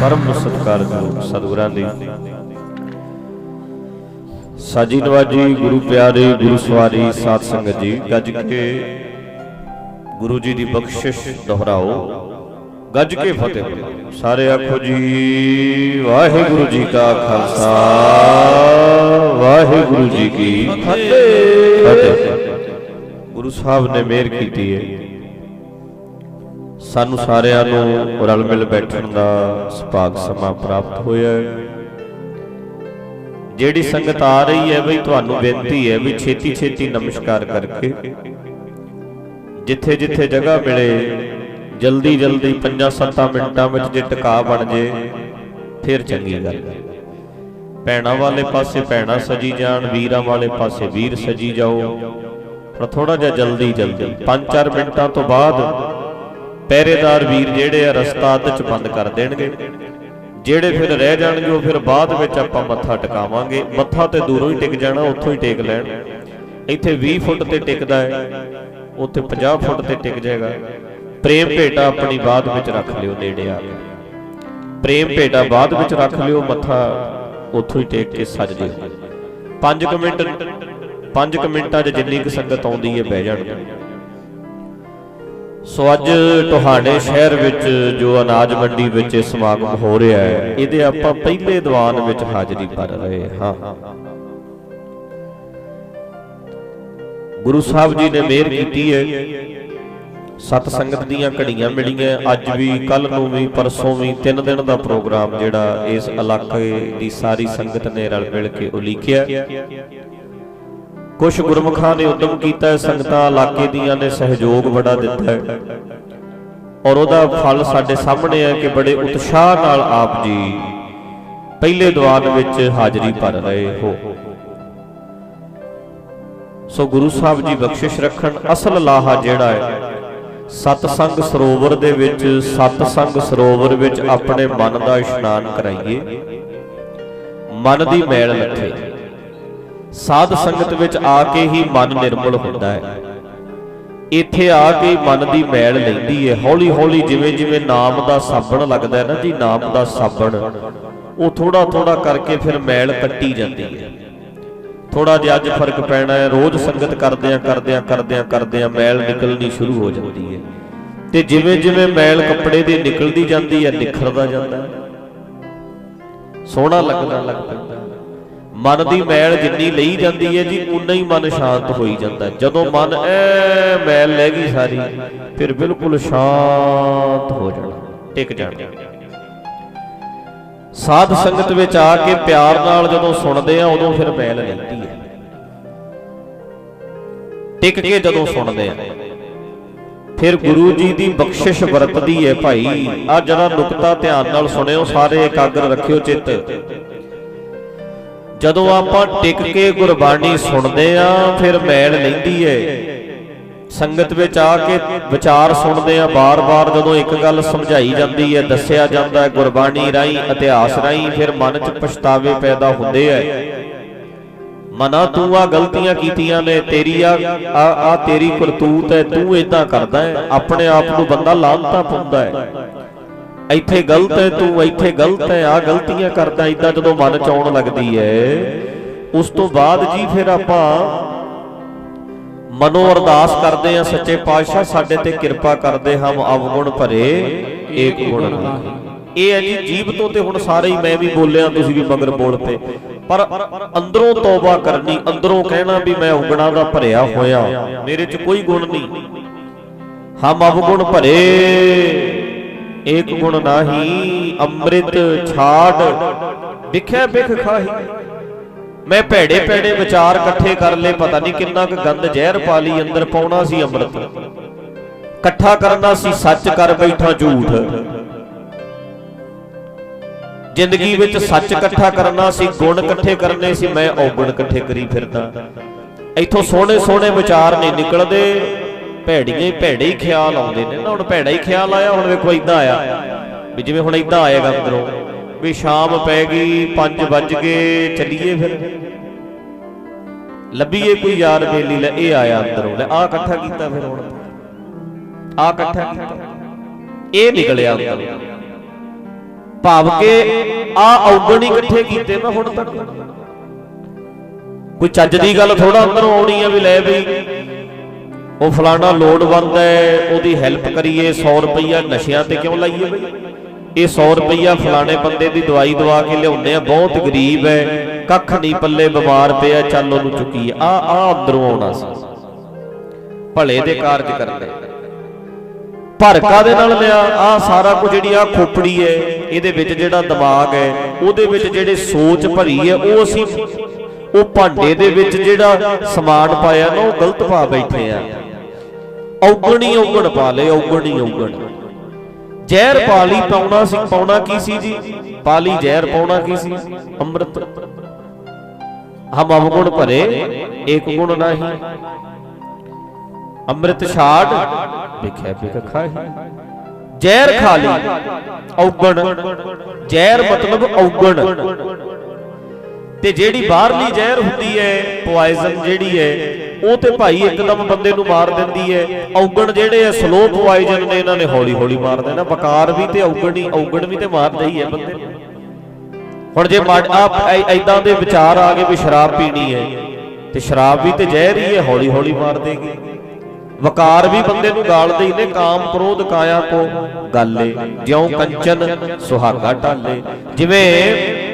ਪਰਮ ਸਤਿਕਾਰਯੋਗ ਸਤਿਗੁਰਾਂ ਦੀ। ਸਾਜੀ ਨਵਾਜੀ ਗੁਰੂ ਪਿਆਰੇ ਗੁਰੂ ਸਵਾਰੀ ਸਾਧ ਸੰਗਤ ਜੀ ਗੱਜ ਕੇ ਗੁਰੂ ਜੀ ਦੀ ਬਖਸ਼ਿਸ਼ ਦੁਹਰਾਓ। ਗੱਜ ਕੇ ਫਤਿਹ ਬੁਲਾਓ। ਸਾਰੇ ਆਖੋ ਜੀ ਵਾਹਿਗੁਰੂ ਜੀ ਕਾ ਖਾਲਸਾ ਵਾਹਿਗੁਰੂ ਜੀ ਕੀ ਫਤਿਹ। ਗੁਰੂ ਸਾਹਿਬ ਨੇ ਮਿਹਰ ਕੀਤੀ ਹੈ ਸਾਨੂੰ ਸਾਰਿਆਂ ਨੂੰ ਰਲ ਮਿਲ ਬੈਠਣ ਦਾ ਸੁਭਾਗ ਸਮਾਂ ਪ੍ਰਾਪਤ ਹੋਇਆ ਹੈ। ਜਿਹੜੀ ਸੰਗਤ ਆ ਰਹੀ ਹੈ ਬਈ, ਤੁਹਾਨੂੰ ਬੇਨਤੀ ਹੈ ਵੀ ਛੇਤੀ ਛੇਤੀ ਨਮਸਕਾਰ ਕਰਕੇ ਜਿੱਥੇ ਜਿੱਥੇ ਜਗ੍ਹਾ ਮਿਲੇ, ਜਲਦੀ ਜਲਦੀ 5-7 ਮਿੰਟਾਂ ਵਿੱਚ ਜੇ ਟਿਕਾ ਬਣ ਜੇ, ਫਿਰ ਚੰਗੀ ਗੱਲ ਹੈ। ਭੈਣਾਂ ਵਾਲੇ ਪਾਸੇ ਭੈਣਾਂ ਸਜੀ ਜਾਣ, ਵੀਰਾਂ ਵਾਲੇ ਪਾਸੇ ਵੀਰ ਸਜੀ ਜਾਓ। ਪਰ ਥੋੜਾ ਜਿਹਾ ਜਲਦੀ ਜਲਦੀ 5-4 ਮਿੰਟਾਂ ਤੋਂ ਬਾਅਦ ਪਹਿਰੇਦਾਰ ਵੀਰ ਜਿਹੜੇ ਆ ਰਸਤਾ ਅੱਧ ਚ ਬੰਦ ਕਰ ਦੇਣਗੇ। ਜਿਹੜੇ ਫਿਰ ਰਹਿ ਜਾਣਗੇ, ਉਹ ਫਿਰ ਬਾਅਦ ਵਿੱਚ ਆਪਾਂ ਮੱਥਾ ਟਿਕਾਵਾਂਗੇ। ਮੱਥਾ ਤੇ ਦੂਰੋਂ ਹੀ ਟਿਕ ਜਾਣਾ, ਉੱਥੋਂ ਹੀ ਟੇਕ ਲੈਣ। ਇੱਥੇ 20 ਫੁੱਟ ਤੇ ਟਿਕਦਾ ਹੈ। ਉੱਥੇ 50 ਫੁੱਟ ਤੇ ਟਿਕ ਜਾਏਗਾ। ਪ੍ਰੇਮ ਭੇਟਾ ਆਪਣੀ ਬਾਅਦ ਵਿੱਚ ਰੱਖ ਲਿਓ ਨੇੜੇ ਆ ਕੇ। ਪ੍ਰੇਮ ਭੇਟਾ ਬਾਅਦ ਵਿੱਚ ਰੱਖ ਲਿਓ, ਮੱਥਾ ਉੱਥੋਂ ਹੀ ਟੇਕ ਕੇ ਸੱਜ ਜਿਓ 5 ਮਿੰਟ 5 ਮਿੰਟਾਂ 'ਚ ਜਿੰਨੀ ਕੁ ਸੰਗਤ ਆਉਂਦੀ ਹੈ, ਬਹਿ ਜਾਣਗੇ ਸੋ ਅੱਜ ਤੁਹਾਡੇ ਸ਼ਹਿਰ ਵਿੱਚ ਜੋ ਅਨਾਜ ਮੰਡੀ ਵਿੱਚ ਇਹ ਸਮਾਗਮ ਹੋ ਰਿਹਾ ਹੈ, ਇਹਦੇ ਆਪਾਂ ਪਹਿਲੇ ਦੀਵਾਨ ਵਿੱਚ ਹਾਜ਼ਰੀ ਭਰ ਰਹੇ ਹਾਂ। ਗੁਰੂ ਸਾਹਿਬ ਜੀ ਨੇ ਮਿਹਰ ਕੀਤੀ ਹੈ। ਸਤ ਸੰਗਤ ਦੀਆਂ ਘੜੀਆਂ ਮਿਲੀਆਂ। ਅੱਜ ਵੀ ਕੱਲ ਨੂੰ ਵੀ, ਪਰਸੋਂ ਵੀ, ਤਿੰਨ ਦਿਨ ਦਾ ਪ੍ਰੋਗਰਾਮ ਜਿਹੜਾ ਇਸ ਇਲਾਕੇ ਦੀ ਸਾਰੀ ਸੰਗਤ ਨੇ ਰਲ ਮਿਲ ਕੇ ਉਲੀਕਿਆ ਕੁਝ ਗੁਰਮੁਖਾਂ ਨੇ ਉਦਮ ਕੀਤਾ ਹੈ, ਸੰਗਤਾਂ ਇਲਾਕੇ ਦੀਆਂ ਨੇ ਸਹਿਯੋਗ ਬੜਾ ਦਿੱਤਾ ਹੈ। ਔਰ ਉਹਦਾ ਫਲ ਸਾਡੇ ਸਾਹਮਣੇ ਹੈ ਕਿ ਬੜੇ ਉਤਸ਼ਾਹ ਨਾਲ ਆਪ ਜੀ ਪਹਿਲੇ ਦੀਵਾਨ ਵਿੱਚ ਹਾਜ਼ਰੀ ਭਰ ਰਹੇ ਹੋ। ਸੋ ਗੁਰੂ ਸਾਹਿਬ ਜੀ ਬਖਸ਼ਿਸ਼ ਰੱਖਣ, ਅਸਲ ਲਾਹਾ ਜਿਹੜਾ ਹੈ, ਸਤਸੰਗ ਸਰੋਵਰ ਦੇ ਵਿੱਚ, ਸਤਸੰਗ ਸਰੋਵਰ ਵਿੱਚ ਆਪਣੇ ਮਨ ਦਾ ਇਸ਼ਨਾਨ ਕਰਾਈਏ। ਮਨ ਦੀ ਮੈਲ ਲੱਥੇ ਸਾਧ ਸੰਗਤ ਵਿੱਚ ਆ ਕੇ ਹੀ ਮਨ ਨਿਰਮਲ ਹੁੰਦਾ ਹੈ। ਇੱਥੇ ਆ ਕੇ ਮਨ ਦੀ ਮੈਲ ਲੈਂਦੀ ਹੈ ਹੌਲੀ ਹੌਲੀ ਜਿਵੇਂ ਜਿਵੇਂ ਨਾਮ ਦਾ ਸਾਬਣ ਲੱਗਦਾ ਹੈ ਨਾ ਜੀ, ਨਾਮ ਦਾ ਸਾਬਣ, ਉਹ ਥੋੜਾ ਥੋੜਾ ਕਰਕੇ ਫਿਰ ਮੈਲ ਕੱਟੀ ਜਾਂਦੀ ਹੈ ਥੋੜਾ ਜਿਹਾ ਅੱਜ ਫ਼ਰਕ ਪੈਣਾ ਹੈ। ਰੋਜ਼ ਸੰਗਤ ਕਰਦਿਆਂ ਕਰਦਿਆਂ ਕਰਦਿਆਂ ਕਰਦਿਆਂ ਮੈਲ ਨਿਕਲਣੀ ਸ਼ੁਰੂ ਹੋ ਜਾਂਦੀ ਹੈ ਤੇ ਜਿਵੇਂ ਜਿਵੇਂ ਮੈਲ ਕੱਪੜੇ ਦੀ ਨਿਕਲਦੀ ਜਾਂਦੀ ਹੈ, ਨਿਖਰਦਾ ਜਾਂਦਾ ਸੋਹਣਾ ਲੱਗਦਾ ਲੱਗਦਾ ਮਨ ਦੀ ਮੈਲ ਜਿੰਨੀ ਲਈ ਜਾਂਦੀ ਹੈ ਜੀ ਉਨਾ ਹੀ ਮਨ ਸ਼ਾਂਤ ਹੋਈ ਜਾਂਦਾ। ਜਦੋਂ ਮਨ ਐ ਮੈਲ ਲੈ ਗਈ ਸਾਰੀ ਫਿਰ ਬਿਲਕੁਲ ਸ਼ਾਂਤ ਹੋ ਜਾਣਾ ਟਿਕ ਜਾਣਾ। ਸਾਧ ਸੰਗਤ ਵਿੱਚ ਆ ਕੇ ਪਿਆਰ ਨਾਲ ਜਦੋਂ ਸੁਣਦੇ ਆ ਉਦੋਂ ਫਿਰ ਮੈਲ ਲੈਂਦੀ ਹੈ। ਟਿਕ ਕੇ ਜਦੋਂ ਸੁਣਦੇ ਆ। ਫਿਰ ਗੁਰੂ ਜੀ ਦੀ ਬਖਸ਼ਿਸ਼ ਵਰਤਦੀ ਹੈ ਭਾਈ। ਆ ਜਰਾ ਨੁਕਤਾ ਧਿਆਨ ਨਾਲ ਸੁਣਿਓ ਸਾਰੇ ਇਕਾਗਰ ਰੱਖਿਓ ਚਿੱਤ। ਜਦੋਂ ਆਪਾਂ ਟਿਕ ਕੇ ਗੁਰਬਾਣੀ ਸੁਣਦੇ ਆ, ਫਿਰ ਮੈਲ ਲੈਂਦੀ ਏ। ਸੰਗਤ ਵਿੱਚ ਆ ਕੇ ਵਿਚਾਰ ਸੁਣਦੇ ਆ, ਬਾਰ-ਬਾਰ ਜਦੋਂ ਇੱਕ ਗੱਲ ਸਮਝਾਈ ਜਾਂਦੀ ਹੈ ਦੱਸਿਆ ਜਾਂਦਾ ਹੈ ਗੁਰਬਾਣੀ ਰਾਹੀਂ, ਇਤਿਹਾਸ ਰਾਹੀਂ, ਫਿਰ ਮਨ 'ਚ ਪਛਤਾਵੇ ਪੈਦਾ ਹੁੰਦੇ ਐ ਮਨਾ ਤੂੰ ਆ ਗਲਤੀਆਂ ਕੀਤੀਆਂ ਨੇ, ਤੇਰੀ ਆ ਆ ਤੇਰੀ ਕਰਤੂਤ ਹੈ ਤੂੰ ਇਦਾਂ ਕਰਦਾ ਹੈ ਆਪਣੇ ਆਪ ਨੂੰ ਬੰਦਾ ਲਾਂਤਾ ਪਾਉਂਦਾ ਹੈ ਇੱਥੇ ਗਲਤ ਹੈ, ਤੂੰ ਇੱਥੇ ਗਲਤ ਹੈ ਆ ਗਲਤੀਆਂ ਕਰਦਾ ਇਦਾਂ ਜਦੋਂ ਮਨ ਚ ਆਉਣ ਲੱਗਦੀ ਹੈ, ਉਸ ਤੋਂ ਬਾਅਦ ਜੀ ਫਿਰ ਆਪਾਂ ਮਨੋ ਅਰਦਾਸ ਕਰਦੇ ਆ ਸੱਚੇ ਪਾਤਸ਼ਾਹ ਸਾਡੇ ਤੇ ਕਿਰਪਾ ਕਰਦੇ ਹਮ ਅਵਗੁਣ ਭਰੇ, ਏਕ ਗੁਣ ਨਹੀਂ। ਇਹ ਹੈ ਜੀ ਜੀਬ ਤੋਂ ਤੇ ਹੁਣ ਸਾਰੇ ਹੀ ਮੈਂ ਵੀ ਬੋਲਿਆ, ਤੁਸੀਂ ਵੀ ਮਗਰ ਬੋਲ ਪਏ ਪਰ ਅੰਦਰੋਂ ਤੌਬਾ ਕਰਨੀ, ਅੰਦਰੋਂ ਕਹਿਣਾ ਵੀ ਮੈਂ ਔਗਣਾ ਦਾ ਭਰਿਆ ਹੋਇਆ, ਮੇਰੇ 'ਚ ਕੋਈ ਗੁਣ ਨਹੀਂ। ਹਮ ਅਵਗੁਣ ਭਰੇ ਏਕ ਗੁਣ ਨਾਹੀ, ਅੰਮ੍ਰਿਤ ਛਾੜ ਵਿਖਿਆ ਬਿਖ ਖਾਹੀ। ਮੈਂ ਭੈੜੇ ਭੈੜੇ ਵਿਚਾਰ ਇਕੱਠੇ ਕਰ ਲਏ, ਪਤਾ ਨਹੀਂ ਕਿੰਨਾ ਕੁ ਗੰਦ ਜ਼ਹਿਰ ਪਾ ਲਈ, ਅੰਦਰ ਪਾਉਣਾ ਸੀ ਅੰਮ੍ਰਿਤ। ਇਕੱਠਾ ਕਰਨਾ ਸੀ, ਸੱਚ ਕਰ ਬੈਠਾ ਝੂਠ। ਜ਼ਿੰਦਗੀ ਵਿੱਚ ਸੱਚ ਇਕੱਠਾ ਕਰਨਾ ਸੀ, ਗੁਣ ਇਕੱਠੇ ਕਰਨੇ ਸੀ, ਮੈਂ ਔਗਣ ਇਕੱਠੇ ਕਰੀ ਫਿਰਦਾ। ਇੱਥੋਂ ਸੋਹਣੇ ਸੋਹਣੇ ਵਿਚਾਰ ਨਹੀਂ ਨਿਕਲਦੇ। ਭੈੜੀਆਂ ਹੀ ਭੈੜੇ ਹੀ ਖਿਆਲ ਆਉਂਦੇ ਨੇ। ਨਾ ਹੁਣ ਭੈੜਾ ਹੀ ਖਿਆਲ ਆਇਆ ਹੁਣ ਵੇਖੋ ਇਦਾਂ ਆਇਆ ਵੀ ਜਿਵੇਂ ਹੁਣ ਇਦਾਂ ਆਏਗਾ ਅੰਦਰੋਂ ਵੀ ਸ਼ਾਮ ਪੈ ਗਈ 5 ਵੱਜ ਗਏ ਚੱਲੀਏ ਫਿਰ। ਲੱਭੀਏ ਕੋਈ ਯਾਰ ਬੇਲੀ ਲੈ ਇਹ ਆਇਆ ਅੰਦਰੋਂ ਲੈ ਆ ਇਕੱਠਾ ਕੀਤਾ ਫਿਰ ਹੁਣ। ਆ ਇਕੱਠਾ ਕੀਤਾ। ਇਹ ਨਿਕਲਿਆ ਅੰਦਰੋਂ। ਭਾਵ ਕਿ ਆ ਔਗਣ ਹੀ ਇਕੱਠੇ ਕੀਤੇ ਮੈਂ ਹੁਣ ਤੱਕ। ਕੋਈ ਚੱਜ ਦੀ ਗੱਲ ਥੋੜਾ ਅੰਦਰੋਂ ਆਉਣੀ ਆ ਵੀ ਲੈ ਬਈ ਉਹ ਫਲਾਣਾ ਲੋੜਵੰਦ ਹੈ, ਉਹਦੀ ਹੈਲਪ ਕਰੀਏ 100 ਰੁਪਈਆ ਨਸ਼ਿਆਂ ਤੇ ਕਿਉਂ ਲਾਈਏ ਬਈ? ਇਹ 100 ਰੁਪਈਆ ਫਲਾਣੇ ਬੰਦੇ ਦੀ ਦਵਾਈ ਦਵਾ ਕੇ ਲਿਆਉਂਦੇ ਆ, ਬਹੁਤ ਗਰੀਬ ਹੈ, ਕੱਖ ਨਹੀਂ ਪੱਲੇ ਬਿਮਾਰ ਪਿਆ, ਚੱਲ ਉਹਨੂੰ ਚੁੱਕੀ ਆ ਆ ਅੰਦਰੋਂ ਆਉਣਾ ਸੀ। ਭਲੇ ਦੇ ਕਾਰਜ ਕਰਦੇ। ਭਰਕਾ ਦੇ ਨਾਲ ਲਿਆ? ਆ ਸਾਰਾ ਕੁਝ ਜਿਹੜੀ ਆ ਖੋਪੜੀ ਹੈ, ਇਹਦੇ ਵਿੱਚ ਜਿਹੜਾ ਦਿਮਾਗ ਹੈ, ਉਹਦੇ ਵਿੱਚ ਜਿਹੜੇ ਸੋਚ ਭਰੀ ਹੈ, ਉਹ ਅਸੀਂ ਉਹ ਭਾਂਡੇ ਦੇ ਵਿੱਚ ਜਿਹੜਾ ਸਮਾਨ ਪਾਇਆ ਨਾ, ਉਹ ਗਲਤ ਪਾ ਬੈਠੇ ਆ। ਔਗਣੀ ਔਗਣ ਪਾ ਲਏ ਔਗਣੀ ਔਗਣ। ਜ਼ਹਿਰ ਪਾਲੀ ਪਾਉਣਾ ਸੀ, ਪਾਉਣਾ ਕੀ ਸੀ ਜੀ? ਪਾਲੀ ਜ਼ਹਿਰ ਪਾਉਣਾ ਕੀ ਸੀ? ਅੰਮ੍ਰਿਤ। ਹਮ ਅਵਗੁਣ ਭਰੇ, ਏਕ ਗੁਣ ਨਹੀਂ। ਅੰਮ੍ਰਿਤ ਛਾੜ, ਵਿਖੇ ਬਿਖ ਖਾਹੀ। ਜ਼ਹਿਰ ਖਾ ਲਈ, ਔਗਣ। ਜ਼ਹਿਰ ਮਤਲਬ ਔਗਣ। ਤੇ ਜਿਹੜੀ ਬਾਹਰਲੀ ਜ਼ਹਿਰ ਹੁੰਦੀ ਹੈ ਪੋਇਜ਼ਨ ਜਿਹੜੀ ਹੈ, ਉਹ ਤੇ ਭਾਈ ਇੱਕਦਮ ਬੰਦੇ ਨੂੰ ਮਾਰ ਦਿੰਦੀ ਹੈ। ਔਗਣ ਜਿਹੜੇ ਆ ਸਲੋ ਪੋਇਜ਼ਨ ਨੇ, ਇਹਨਾਂ ਨੇ ਹੌਲੀ ਹੌਲੀ ਮਾਰ ਦੇਣਾ। ਬਕਾਰ ਵੀ ਤੇ ਔਗਣ ਹੀ, ਔਗਣ ਵੀ ਤੇ ਮਾਰਦਾ ਹੀ ਹੈ ਬੰਦੇ ਨੂੰ। ਹੁਣ ਜੇ ਆ ਐਦਾਂ ਦੇ ਵਿਚਾਰ ਆ ਗਏ ਵੀ ਸ਼ਰਾਬ ਪੀਣੀ ਹੈ, ਤੇ ਸ਼ਰਾਬ ਵੀ ਤੇ ਜ਼ਹਿਰ ਹੀ ਹੈ ਹੌਲੀ ਹੌਲੀ ਮਾਰ ਦੇਗੀ। ਵਕਾਰ ਵੀ ਬੰਦੇ ਨੂੰ ਗਾਲਦੇ ਹੀ ਨੇ, ਕਾਮ ਕ੍ਰੋਧ ਕਾਇਆ ਕੋ। ਗਾਲੇ ਜਿਉ ਕੰਚਨ ਸੁਹਾਗਾ ਢਾਲੇ ਜਿਵੇਂ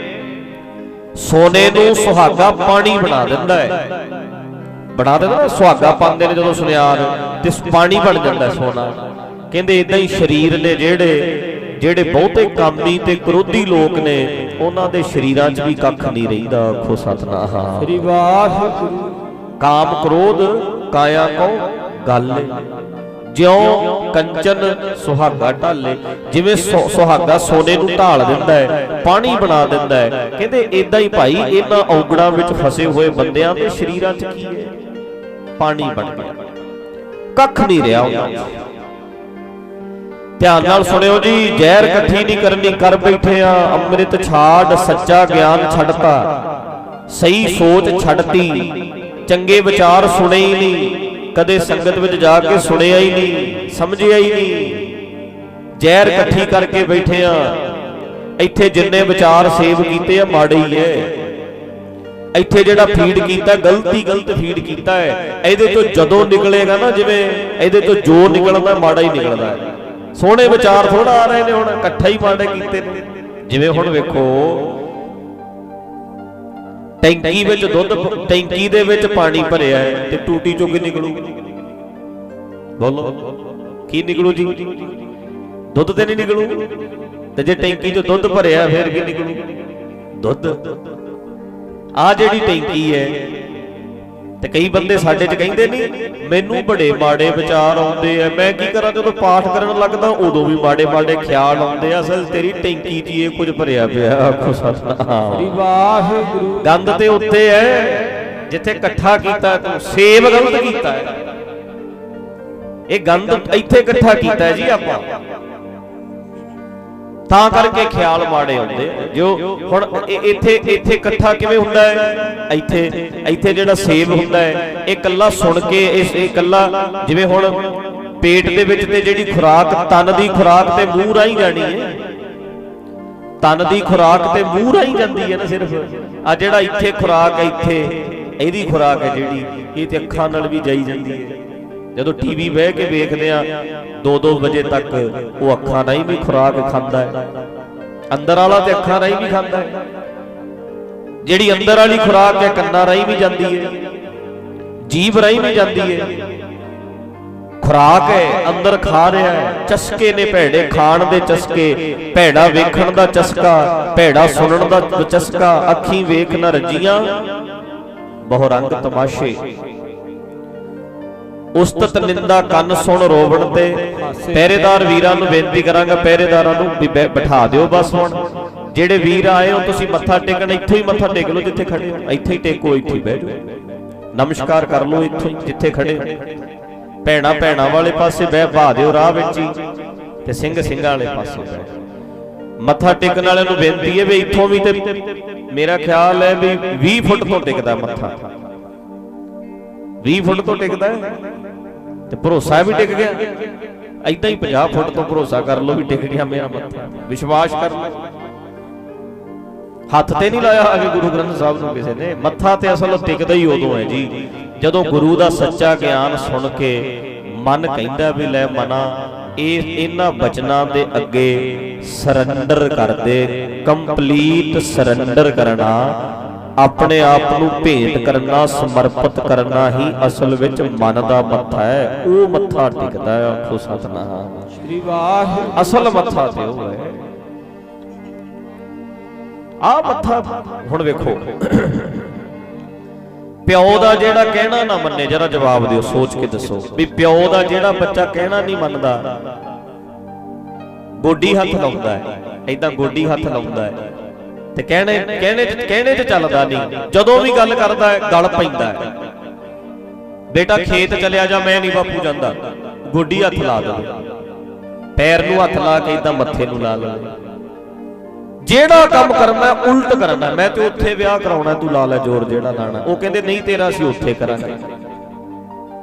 ਸੋਨੇ ਨੂੰ ਸੁਹਾਗਾ ਪਾਣੀ ਬਣਾ ਦਿੰਦਾ ਹੈ। ਬਣਾ ਦਿੰਦਾ ਨਾ ਸੁਹਾਗਾ ਪਾਉਂਦੇ ਨੇ ਜਦੋਂ ਸੁਨਿਆਰ ਤੇ ਪਾਣੀ ਬਣ ਜਾਂਦਾ ਸੋਨਾ। ਕਹਿੰਦੇ ਇਦਾਂ ਹੀ ਸਰੀਰ ਨੇ ਜਿਹੜੇ ਜਿਹੜੇ ਬਹੁਤੇ ਕਾਮੀ ਤੇ ਕ੍ਰੋਧੀ ਲੋਕ ਨੇ ਉਹਨਾਂ ਦੇ ਸਰੀਰਾਂ 'ਚ ਵੀ ਕੱਖ ਨਹੀਂ ਰਹਿੰਦਾ ਆਖੋ ਸਤਨਾਮ। ਸ੍ਰੀ ਵਾਹਿਗੁਰੂ। ਕਾਮ ਕ੍ਰੋਧ ਕਾਇਆ ਕੋ ਗਾਲੇ ਜਿਉਂ ਕੰਚਨ ਸੁਹਾਗਾ ਢਾਲੇ, ਜਿਵੇਂ ਸੁਹਾਗਾ ਸੋਨੇ ਨੂੰ ਢਾਲ ਦਿੰਦਾ ਹੈ, ਪਾਣੀ ਬਣਾ ਦਿੰਦਾ ਹੈ। ਕਹਿੰਦੇ ਇਦਾਂ ਹੀ ਭਾਈ, ਇਹਨਾਂ ਔਗੜਾਂ ਵਿੱਚ ਫਸੇ ਹੋਏ ਬੰਦਿਆਂ ਦੇ ਸਰੀਰਾਂ 'ਚ ਕੀ ਹੈ? ਪਾਣੀ ਬਣ ਗਿਆ। ਕੱਖ ਨਹੀਂ ਰਿਹਾ ਉਹਨਾਂ ਧਿਆਨ ਨਾਲ ਸੁਣਿਓ ਜੀ, ਜ਼ਹਿਰ ਇਕੱਠੀ ਨਹੀਂ ਕਰਨੀ, ਕਰ ਬੈਠੇ ਆ, ਅੰਮ੍ਰਿਤ ਛਾੜ, ਸੱਚਾ ਗਿਆਨ ਛੱਡਤਾ। ਸਹੀ ਸੋਚ ਛੱਡਤੀ। ਚੰਗੇ ਵਿਚਾਰ ਸੁਣੇ ਹੀ ਨਹੀਂ। ਕਦੇ ਸੰਗਤ ਵਿੱਚ ਜਾ ਕੇ ਸੁਣਿਆ ਹੀ ਨਹੀਂ, ਸਮਝਿਆ ਹੀ ਨਹੀਂ। ਜ਼ਹਿਰ ਇਕੱਠੀ ਕਰਕੇ ਬੈਠੇ ਆ। ਇੱਥੇ ਜਿੰਨੇ ਵਿਚਾਰ ਸੇਵ ਕੀਤੇ ਆ, ਮਾੜੇ ਹੀ ਐ। ਇੱਥੇ ਜਿਹੜਾ ਫੀਡ ਕੀਤਾ, ਗਲਤੀ ਗਲਤ ਫੀਡ ਕੀਤਾ ਹੈ ਇਹਦੇ ਤੋਂ ਜਦੋਂ ਨਿਕਲੇਗਾ ਨਾ ਜਿਵੇਂ, ਇਹਦੇ ਤੋਂ ਜੋ ਨਿਕਲਦਾ, ਮਾੜਾ ਹੀ ਨਿਕਲਦਾ। ਹੈ ਸੋਹਣੇ ਵਿਚਾਰ ਥੋੜਾ ਆ ਰਹੇ ਨੇ ਹੁਣ, ਇਕੱਠਾ ਹੀ ਮਾੜੇ ਕੀਤੇ ਨੇ। ਜਿਵੇਂ ਹੁਣ ਵੇਖੋ ਟੈਂਕੀ ਵਿੱਚ ਦੁੱਧ ਟੈਂਕੀ ਦੇ ਵਿੱਚ ਪਾਣੀ ਭਰਿਆ ਹੈ ਤੇ ਟੂਟੀ ਚੋਂ ਕੀ ਨਿਕਲੂ? ਬੋਲੋ। ਕੀ ਨਿਕਲੂ ਜੀ? ਦੁੱਧ ਤੇ ਨਹੀਂ ਨਿਕਲੂ? ਤੇ ਜੇ ਟੈਂਕੀ 'ਚ ਦੁੱਧ ਭਰਿਆ ਫਿਰ ਕੀ ਨਿਕਲੂ? ਦੁੱਧ। ਆ ਜਿਹੜੀ ਟੈਂਕੀ ਹੈ ਤੇ ਕਈ ਬੰਦੇ ਸਾਡੇ 'ਚ ਕਹਿੰਦੇ ਨਹੀਂ ਮੈਨੂੰ ਬੜੇ ਮਾੜੇ ਵਿਚਾਰ ਆਉਂਦੇ ਆ। ਮੈਂ ਕੀ ਕਰਾਂ ਜਦੋਂ ਪਾਠ ਕਰਨ ਲੱਗਦਾ ਉਦੋਂ ਵੀ ਮਾੜੇ ਮਾੜੇ ਖਿਆਲ ਆਉਂਦੇ ਆ। ਅਸਲ ਤੇਰੀ ਟੈਂਕੀ 'ਚ ਇਹ ਕੁਝ ਭਰਿਆ ਪਿਆ। ਆਖੋ ਸਤਨਾਮ। ਸ੍ਰੀ ਵਾਹਿਗੁਰੂ। ਗੰਦ ਤੇ ਉੱਤੇ ਹੈ ਜਿੱਥੇ ਇਕੱਠਾ ਕੀਤਾ ਤੂੰ ਸੇਵ ਗਲਤ ਕੀਤਾ ਹੈ। ਇਹ ਗੰਦ ਇੱਥੇ ਇਕੱਠਾ ਕੀਤਾ ਜੀ ਆਪਾਂ। ਤਾਂ ਕਰਕੇ ਖਿਆਲ ਮਾੜੇ ਹੁੰਦੇ ਜੋ ਹੁਣ ਇੱਥੇ ਇੱਥੇ ਇਕੱਠਾ ਕਿਵੇਂ ਹੁੰਦਾ ਹੈ? ਇੱਥੇ ਇੱਥੇ ਜਿਹੜਾ ਸੇਵ ਹੁੰਦਾ ਹੈ, ਇਹ ਕੱਲਾ ਸੁਣ ਕੇ ਇਸ, ਇਹ ਕੱਲਾ ਜਿਵੇਂ ਹੁਣ ਪੇਟ ਦੇ ਵਿੱਚ ਤੇ ਜਿਹੜੀ ਖੁਰਾਕ, ਤਨ ਦੀ ਖੁਰਾਕ ਤੇ ਮੂੰਹ ਰਾਹੀਂ ਜਾਣੀ ਹੈ। ਤਨ ਦੀ ਖੁਰਾਕ ਤੇ ਮੂੰਹ ਰਾਹੀਂ ਜਾਂਦੀ ਹੈ ਨਾ ਸਿਰਫ। ਆ ਜਿਹੜਾ ਇੱਥੇ ਖੁਰਾਕ ਹੈ, ਇੱਥੇ, ਇਹਦੀ ਖੁਰਾਕ ਹੈ ਜਿਹੜੀ, ਇਹ ਤੇ ਅੱਖਾਂ ਨਾਲ ਵੀ ਜਾਈ ਜਾਂਦੀ ਹੈ। ਜਦੋਂ ਟੀਵੀ ਬਹਿ ਕੇ ਵੇਖਦੇ ਆ 2-2 ਵਜੇ ਤੱਕ ਉਹ ਅੱਖਾਂ ਨਾਲ ਵੀ ਖੁਰਾਕ ਖਾਂਦਾ ਹੈ। ਅੰਦਰ ਵਾਲਾ ਤੇ ਅੱਖਾਂ ਨਾਲ ਵੀ ਖਾਂਦਾ ਹੈ। ਜਿਹੜੀ ਅੰਦਰ ਵਾਲੀ ਖੁਰਾਕ ਹੈ, ਕੰਨਾਂ ਰਾਹੀਂ ਵੀ ਜਾਂਦੀ ਹੈ। ਜੀਭ ਰਾਹੀਂ ਵੀ ਜਾਂਦੀ ਹੈ। ਖੁਰਾਕ ਹੈ, ਅੰਦਰ ਖਾ ਰਿਹਾ ਹੈ। ਚਸਕੇ ਨੇ ਭੈੜੇ ਖਾਣ ਦੇ ਚਸਕੇ, ਭੈੜਾ ਵੇਖਣ ਦਾ ਚਸਕਾ, ਭੈੜਾ ਸੁਣਨ ਦਾ ਚਸਕਾ, ਅੱਖੀਂ ਵੇਖ ਨਾ ਰੱਜੀਆਂ ਬਹੁ ਰੰਗ ਤਮਾਸ਼ੇ। ਉਸਤਤ ਨਿੰਦਾ ਕੰਨ ਸੁਣ ਰੋਵਣ ਤੇ ਪਹਿਰੇਦਾਰ ਵੀਰਾਂ ਨੂੰ ਬੇਨਤੀ ਕਰਾਂਗਾ, ਪਹਿਰੇਦਾਰਾਂ ਨੂੰ ਵੀ ਬਿਠਾ ਦਿਓ ਬਸ ਹੁਣ। ਜਿਹੜੇ ਵੀਰ ਆਏ ਹੋ, ਤੁਸੀਂ ਮੱਥਾ ਟੇਕਣ, ਇੱਥੋਂ ਹੀ ਮੱਥਾ ਟੇਕ ਲਓ ਜਿੱਥੇ ਖੜੇ ਇੱਥੇ ਹੀ ਟੇਕੋ, ਇੱਥੇ ਬਹਿ ਜਾਓ। ਨਮਸਕਾਰ ਕਰ ਲਓ ਇੱਥੋਂ ਜਿੱਥੇ ਖੜੇ ਭੈਣਾ ਭੈਣਾ ਵਾਲੇ ਪਾਸੇ ਬਹਿ, ਭਾ ਦਿਓ ਰਾਹ ਵਿੱਚ ਹੀ ਤੇ ਸਿੰਘ ਸਿੰਘਾਂ ਵਾਲੇ ਪਾਸੇ ਬਹਿ ਮੱਥਾ ਟੇਕਣ ਵਾਲਿਆਂ ਨੂੰ ਬੇਨਤੀ ਹੈ ਵੀ ਇੱਥੋਂ ਵੀ ਤੇ ਮੇਰਾ ਖਿਆਲ ਹੈ ਵੀ 20 ਫੁੱਟ ਤੋਂ ਟਿਕਦਾ ਮੱਥਾ। 20 ਫੁੱਟ ਤੋਂ ਟਿਕਦਾ ਹੈ। ਤੇ ਭਰੋਸਾ ਵੀ ਟਿਕ ਗਿਆ। ਐਦਾਂ ਹੀ 50 ਫੁੱਟ ਤੋਂ ਭਰੋਸਾ ਕਰ ਲਓ ਵੀ ਟਿਕ ਗਿਆ ਮੇਰਾ ਮੱਥਾ। ਵਿਸ਼ਵਾਸ ਕਰ ਲਓ। ਹੱਥ ਤੇ ਨਹੀਂ ਲਾਇਆ ਅਗੇ ਗੁਰੂ ਗ੍ਰੰਥ ਸਾਹਿਬ ਨੂੰ ਕਿਸੇ ਨੇ। ਮੱਥਾ ਤੇ ਅਸਲ ਟਿਕਦਾ ਹੀ ਉਦੋਂ ਹੈ ਜੀ। ਜਦੋਂ ਗੁਰੂ ਦਾ ਸੱਚਾ ਗਿਆਨ ਸੁਣ ਕੇ ਮਨ ਕਹਿੰਦਾ ਵੀ ਲੈ ਮਨਾ, ਇਹ ਇਹਨਾਂ ਬਚਨਾਂ ਦੇ ਅੱਗੇ ਸਰੈਂਡਰ ਕਰ ਦੇ ਕੰਪਲੀਟ ਸਰੈਂਡਰ ਕਰਨਾ। ਆਪਣੇ ਆਪ ਨੂੰ ਭੇਟ ਕਰਨਾ ਸਮਰਪਿਤ ਕਰਨਾ ਹੀ ਅਸਲ ਵਿੱਚ ਮਨ ਦਾ ਮੱਥਾ ਹੈ। ਉਹ ਮੱਥਾ ਟਿਕਦਾ ਹੈ ਆਖੋ ਸਤਨਾਮ। ਸ੍ਰੀ ਵਾਹਿਗੁਰੂ ਅਸਲ ਮੱਥਾ ਤੇ ਉਹ ਹੈ। ਆ ਮੱਥਾ ਹੁਣ ਵੇਖੋ। ਪਿਓ ਦਾ ਜਿਹੜਾ ਕਹਿਣਾ ਨਾ ਮੰਨੇ ਜਰਾ ਜਵਾਬ ਦਿਓ ਸੋਚ ਕੇ ਦੱਸੋ। ਵੀ ਪਿਓ ਦਾ ਜਿਹੜਾ ਬੱਚਾ ਕਹਿਣਾ ਨਹੀਂ ਮੰਨਦਾ ਗੋਡੀ ਹੱਥ ਲਾਉਂਦਾ ਹੈ। ਐਦਾਂ ਗੋਡੀ ਹੱਥ ਲਾਉਂਦਾ ਹੈ। ਤੇ ਕਹਿਣੇ ਕਹਿਣੇ ਚ ਕਹਿਣੇ ਚ ਚੱਲਦਾ ਨਹੀਂ। ਜਦੋਂ ਵੀ ਗੱਲ ਕਰਦਾ ਹੈ, ਗਲ ਪੈਂਦਾ ਹੈ। ਬੇਟਾ, ਖੇਤ ਚਲਿਆ ਜਾ, ਮੈਂ ਨਹੀਂ ਬਾਪੂ ਜਾਂਦਾ। ਗੋਡੀ ਹੱਥ ਲਾ ਦੇ। ਪੈਰ ਨੂੰ ਹੱਥ ਲਾ ਕੇ ਇਦਾਂ ਮੱਥੇ ਨੂੰ ਲਾ ਲੈ। ਜਿਹੜਾ ਕੰਮ ਕਰਨਾ, ਉਲਟ ਕਰਨਾ। ਮੈਂ ਤੇ ਉੱਥੇ ਵਿਆਹ ਕਰਾਉਣਾ, ਤੂੰ ਲਾ ਲੈ ਜ਼ੋਰ ਜਿਹੜਾ ਲਾਣਾ। ਉਹ ਕਹਿੰਦੇ, ਨਹੀਂ, ਤੇਰਾ ਅਸੀਂ ਉੱਥੇ ਕਰਾਂਗੇ।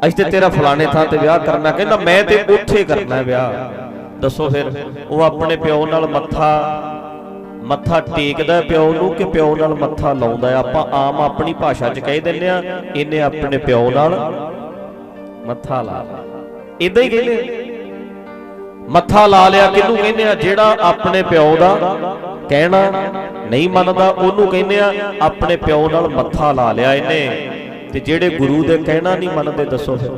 ਅਸੀਂ ਤੇ ਤੇਰਾ ਫਲਾਣੇ ਥਾਂ ਤੇ ਵਿਆਹ ਕਰਨਾ। ਕਹਿੰਦਾ, ਮੈਂ ਤੇ ਉੱਥੇ ਕਰਨਾ ਵਿਆਹ। ਦੱਸੋ ਫਿਰ, ਉਹ ਆਪਣੇ ਪਿਓ ਨਾਲ ਮੱਥਾ ਮੱਥਾ ਟੇਕਦਾ ਪਿਓ ਨੂੰ ਕਿ ਪਿਓ ਨਾਲ ਮੱਥਾ ਲਾਉਂਦਾ ਆਪਾਂ ਆਮ ਆਪਣੀ ਭਾਸ਼ਾ 'ਚ ਕਹਿ ਦਿੰਦੇ ਆ ਇਹਨੇ ਆਪਣੇ ਪਿਓ ਨਾਲ ਮੱਥਾ ਲਾ ਇਦਾਂ ਹੀ ਕਹਿੰਦੇ ਮੱਥਾ ਲਾ ਲਿਆ ਕਿਹਨੂੰ ਕਹਿੰਦੇ ਆ? ਜਿਹੜਾ ਆਪਣੇ ਪਿਓ ਦਾ ਕਹਿਣਾ ਨਹੀਂ ਮੰਨਦਾ, ਉਹਨੂੰ ਕਹਿੰਦੇ ਆ, ਆਪਣੇ ਪਿਓ ਨਾਲ ਮੱਥਾ ਲਾ ਲਿਆ ਇਹਨੇ। ਤੇ ਜਿਹੜੇ ਗੁਰੂ ਦੇ ਕਹਿਣਾ ਨਹੀਂ ਮੰਨਦੇ, ਦੱਸੋ ਫਿਰ।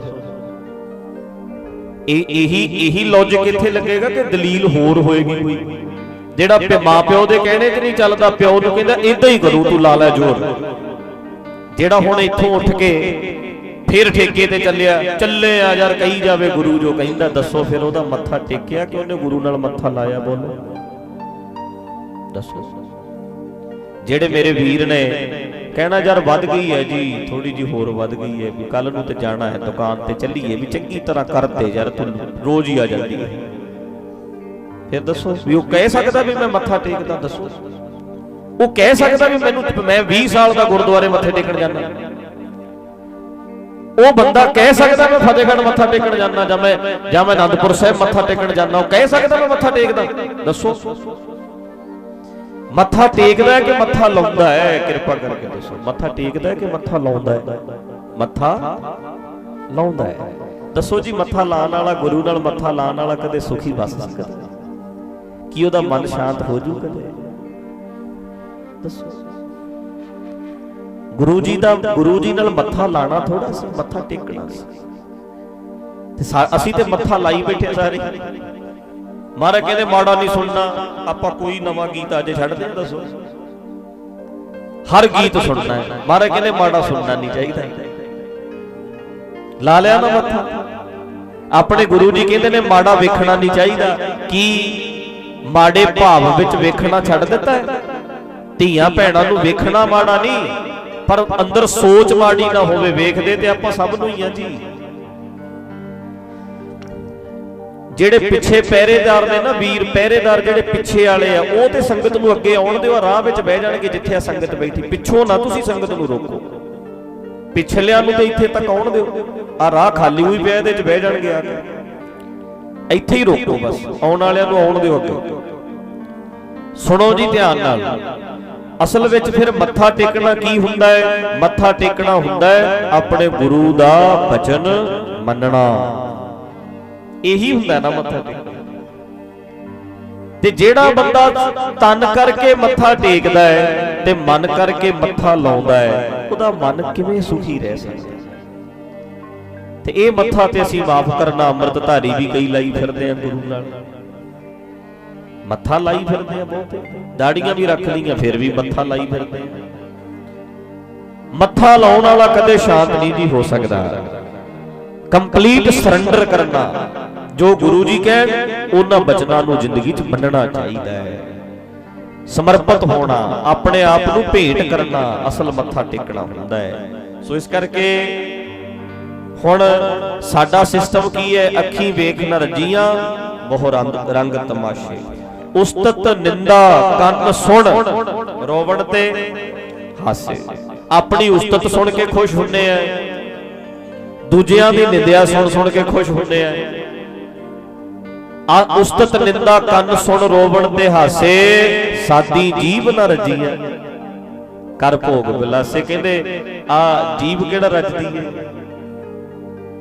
ਇਹ ਇਹੀ ਇਹੀ ਲੌਜੀਕ ਇੱਥੇ ਲੱਗੇਗਾ ਕਿ ਦਲੀਲ ਹੋਰ ਹੋਏਗੀ। ਜਿਹੜਾ ਪਿ- ਮਾਂ ਪਿਓ ਦੇ ਕਹਿਣੇ 'ਚ ਨਹੀਂ ਚੱਲਦਾ ਪਿਓ ਨੂੰ ਕਹਿੰਦਾ ਇਦਾਂ ਹੀ ਕਰੂ ਤੂੰ ਲਾ ਲੈ ਜ਼ੋਰ। ਜਿਹੜਾ ਹੁਣ ਇੱਥੋਂ ਉੱਠ ਕੇ ਫਿਰ ਠੇਕੇ ਤੇ ਚੱਲਿਆ ਚੱਲੇ ਆ ਯਾਰ ਕਹੀ ਜਾਵੇ ਗੁਰੂ ਜੋ ਕਹਿੰਦਾ ਦੱਸੋ ਫਿਰ ਉਹਦਾ ਮੱਥਾ ਟੇਕਿਆ ਕਿ ਉਹਨੇ ਗੁਰੂ ਨਾਲ ਮੱਥਾ ਲਾਇਆ ਬੋਲੋ। ਦੱਸੋ। ਜਿਹੜੇ ਮੇਰੇ ਵੀਰ ਨੇ ਕਹਿਣਾ ਯਾਰ ਵੱਧ ਗਈ ਹੈ ਜੀ ਥੋੜੀ ਜੀ ਹੋਰ ਵੱਧ ਗਈ ਹੈ ਵੀ ਕੱਲ ਨੂੰ ਤੇ ਜਾਣਾ ਹੈ ਦੁਕਾਨ ਤੇ ਚੱਲੀਏ ਵੀ ਚੰਗੀ ਤਰ੍ਹਾਂ ਕਰਦੇ ਯਾਰ ਤੂੰ ਰੋਜ਼ ਹੀ ਆ ਜਾਂਦੀ ਹੈ। ਫਿਰ ਦੱਸੋ ਵੀ ਉਹ ਕਹਿ ਸਕਦਾ ਵੀ ਮੈਂ ਮੱਥਾ ਟੇਕਦਾ ਦੱਸੋ। ਉਹ ਕਹਿ ਸਕਦਾ ਵੀ ਮੈਨੂੰ ਮੈਂ 20 ਸਾਲ ਦਾ ਗੁਰਦੁਆਰੇ ਮੱਥੇ ਟੇਕਣ ਜਾਂਦਾ। ਉਹ ਬੰਦਾ ਕਹਿ ਸਕਦਾ ਮੈਂ ਫਤਿਹਗੜ੍ਹ ਮੱਥਾ ਟੇਕਣ ਜਾਂਦਾ ਜਾਂ ਮੈਂ ਜਾਂ ਮੈਂ ਅਨੰਦਪੁਰ ਸਾਹਿਬ ਮੱਥਾ ਟੇਕਣ ਜਾਂਦਾ ਉਹ ਕਹਿ ਸਕਦਾ ਮੈਂ ਮੱਥਾ ਟੇਕਦਾ। ਦੱਸੋ। ਮੱਥਾ ਟੇਕਦਾ ਹੈ ਕਿ ਮੱਥਾ ਲਾਉਂਦਾ ਹੈ? ਕਿਰਪਾ ਕਰਕੇ ਦੱਸੋ। ਮੱਥਾ ਟੇਕਦਾ ਹੈ ਕਿ ਮੱਥਾ ਲਾਉਂਦਾ ਹੈ? ਮੱਥਾ ਲਾਉਂਦਾ ਹੈ। ਦੱਸੋ ਜੀ ਮੱਥਾ ਲਾਣ ਵਾਲਾ ਗੁਰੂ ਨਾਲ ਮੱਥਾ ਲਾਣ ਵਾਲਾ ਕਦੇ ਸੁਖੀ ਬਸ ਸਕਦਾ ਕੀ ਉਹਦਾ ਮਨ ਸ਼ਾਂਤ ਹੋ ਜੂ ਕਦੇ? ਦੱਸੋ। ਗੁਰੂ ਜੀ ਦਾ ਗੁਰੂ ਜੀ ਨਾਲ ਮੱਥਾ ਲਾਣਾ ਥੋੜਾ ਸੀ, ਮੱਥਾ ਟੇਕਣਾ ਸੀ। ਤੇ ਅਸੀਂ ਤੇ ਮੱਥਾ ਲਾਈ ਬੈਠੇ ਸਾਰੇ। ਮਹਾਰਾਜ ਕਹਿੰਦੇ, ਮਾੜਾ ਨਹੀਂ ਸੁਣਨਾ, ਆਪਾਂ ਕੋਈ ਨਵਾਂ ਗੀਤ ਅੱਜ ਛੱਡਦੇ ਹਾਂ, ਦੱਸੋ। ਹਰ ਗੀਤ ਸੁਣਨਾ ਹੈ। ਮਹਾਰਾਜ ਕਹਿੰਦੇ, ਮਾੜਾ ਸੁਣਨਾ ਨਹੀਂ ਚਾਹੀਦਾ। ਲਾ ਲਿਆ ਨਾ ਮੱਥਾ। ਆਪਣੇ ਗੁਰੂ ਜੀ ਕਹਿੰਦੇ ਨੇ, ਮਾੜਾ ਵੇਖਣਾ ਨਹੀਂ ਚਾਹੀਦਾ। ਕੀ ਮਾੜੇ ਭਾਵ ਵਿੱਚ ਵੇਖਣਾ ਛੱਡ ਦਿੱਤਾ ਹੈ। ਧੀਆਂ ਭੈਣਾਂ ਨੂੰ ਵੇਖਣਾ ਮਾੜਾ ਨਹੀਂ, ਪਰ ਅੰਦਰ ਸੋਚ ਮਾੜੀ ਨਾ ਹੋਵੇ, ਵੇਖਦੇ ਤੇ ਆਪਾਂ ਸਭ ਨੂੰ ਹੀ ਆ ਜੀ। ਜਿਹੜੇ ਪਿੱਛੇ ਪਹਿਰੇਦਾਰ ਨੇ ਨਾ ਵੀਰ, ਪਹਿਰੇਦਾਰ ਜਿਹੜੇ ਪਿੱਛੇ ਵਾਲੇ ਆ, ਉਹ ਤੇ ਸੰਗਤ ਨੂੰ ਅੱਗੇ ਆਉਣ ਦਿਓ ਰਾਹ ਵਿੱਚ ਬਹਿ ਜਾਣਗੇ ਜਿੱਥੇ ਆ ਸੰਗਤ ਬੈਠੀ। ਪਿੱਛੋਂ ਨਾ ਤੁਸੀਂ ਸੰਗਤ ਨੂੰ ਰੋਕੋ। ਪਿਛਲਿਆਂ ਨੂੰ ਤੇ ਇੱਥੇ ਤੱਕ ਆਉਣ ਦਿਓ। ਆ ਰਾਹ ਖਾਲੀ ਹੋਈ ਪਿਆ, ਇਹਦੇ 'ਚ ਬਹਿ ਜਾਣਗੇ ਆ ਕੇ। ਇੱਥੇ ਹੀ ਰੋਕੋ ਬਸ, ਆਉਣ ਵਾਲਿਆਂ ਨੂੰ ਆਉਣ ਦਿਓ ਅੱਗੇ। ਸੁਣੋ ਜੀ ਧਿਆਨ ਨਾਲ। ਅਸਲ ਵਿੱਚ ਫਿਰ ਮੱਥਾ ਟੇਕਣਾ ਕੀ ਹੁੰਦਾ ਹੈ? ਮੱਥਾ ਟੇਕਣਾ ਹੁੰਦਾ ਹੈ ਆਪਣੇ ਗੁਰੂ ਦਾ ਬਚਨ ਮੰਨਣਾ। ਇਹੀ ਹੁੰਦਾ ਨਾ ਮੱਥਾ ਟੇਕਣਾ। ਤੇ ਜਿਹੜਾ ਬੰਦਾ ਤਨ ਕਰਕੇ ਮੱਥਾ ਟੇਕਦਾ ਹੈ ਤੇ ਮਨ ਕਰਕੇ ਮੱਥਾ ਲਾਉਂਦਾ ਹੈ, ਉਹਦਾ ਮਨ ਕਿਵੇਂ ਸੁਖੀ ਰਹਿ ਸਕਦਾ? ਤੇ ਇਹ ਮੱਥਾ ਤੇ ਅਸੀਂ ਮਾਫ ਕਰਨਾ, ਅੰਮ੍ਰਿਤਧਾਰੀ ਵੀ ਕਈ ਲਾਈ ਫਿਰਦੇ ਆ ਗੁਰੂ ਨਾਲ। ਮੱਥਾ ਲਾਈ ਫਿਰਦੇ ਆ ਬਹੁਤੇ। ਦਾੜੀਆਂ ਵੀ ਰੱਖ ਲਈਆਂ, ਫਿਰ ਵੀ ਮੱਥਾ ਲਾਈ ਫਿਰਦੇ ਆ। ਮੱਥਾ ਲਾਉਣ ਵਾਲਾ ਕਦੇ ਸ਼ਾਂਤ ਨਹੀਂ ਜੀ ਹੋ ਸਕਦਾ। ਕੰਪਲੀਟ ਸਰੈਂਡਰ ਕਰਨਾ, ਜੋ ਗੁਰੂ ਜੀ ਕਹਿਣ, ਉਹਨਾਂ ਬਚਨਾਂ ਨੂੰ ਜ਼ਿੰਦਗੀ 'ਚ ਮੰਨਣਾ ਚਾਹੀਦਾ ਹੈ। ਸਮਰਪਿਤ ਹੋਣਾ, ਆਪਣੇ ਆਪ ਨੂੰ ਭੇਟ ਕਰਨਾ ਅਸਲ ਮੱਥਾ ਟੇਕਣਾ ਹੁੰਦਾ ਹੈ। ਸੋ ਇਸ ਕਰਕੇ ਹੁਣ ਸਾਡਾ ਸਿਸਟਮ ਕੀ ਹੈ? ਅੱਖੀ ਵੇਖ ਨਾ ਰੱਜੀਆਂ ਬਹੁ ਰੰਗ ਰੰਗ ਤਮਾਸ਼ੇ। ਉਸਤਤ ਨਿੰਦਾ ਕੰਨ ਸੁਣ, ਰੋਵਣ ਤੇ ਹਾਸੇ। ਆਪਣੀ ਉਸਤਤ ਸੁਣ ਕੇ ਖੁਸ਼ ਹੁੰਨੇ ਆ। ਦੂਜਿਆਂ ਦੀ ਨਿੰਦਿਆ ਸੁਣ ਸੁਣ ਕੇ ਖੁਸ਼ ਹੁੰਨੇ ਆ। ਆ ਉਸਤਤ ਨਿੰਦਾ ਕੰਨ ਸੁਣ, ਰੋਵਣ ਤੇ ਹਾਸੇ, ਸਾਦੀ ਜੀਵ ਨਾ ਰੱਜੀਐ ਕਰ ਭੋਗ ਬਿਲਾਸੇ ਕਹਿੰਦੇ, ਆ ਜੀਵ ਕਿਹੜਾ ਰੱਜਦੀ ਏ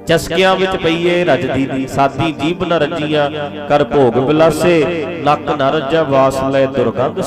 ਚਸਕਿਆਂ ਵਿੱਚ ਪਈਏ ਰੱਜਦੀ ਦੀ ਸਾਦੀ ਜੀਬ ਨਾ ਰੱਜੀਆਂ ਕਰ ਭੋਗ ਬਿਲਾਸੇ ਨੱਕ ਨਾ ਰੱਜਾ ਵਾਸ ਲੈ ਦੁਰਗੰਧ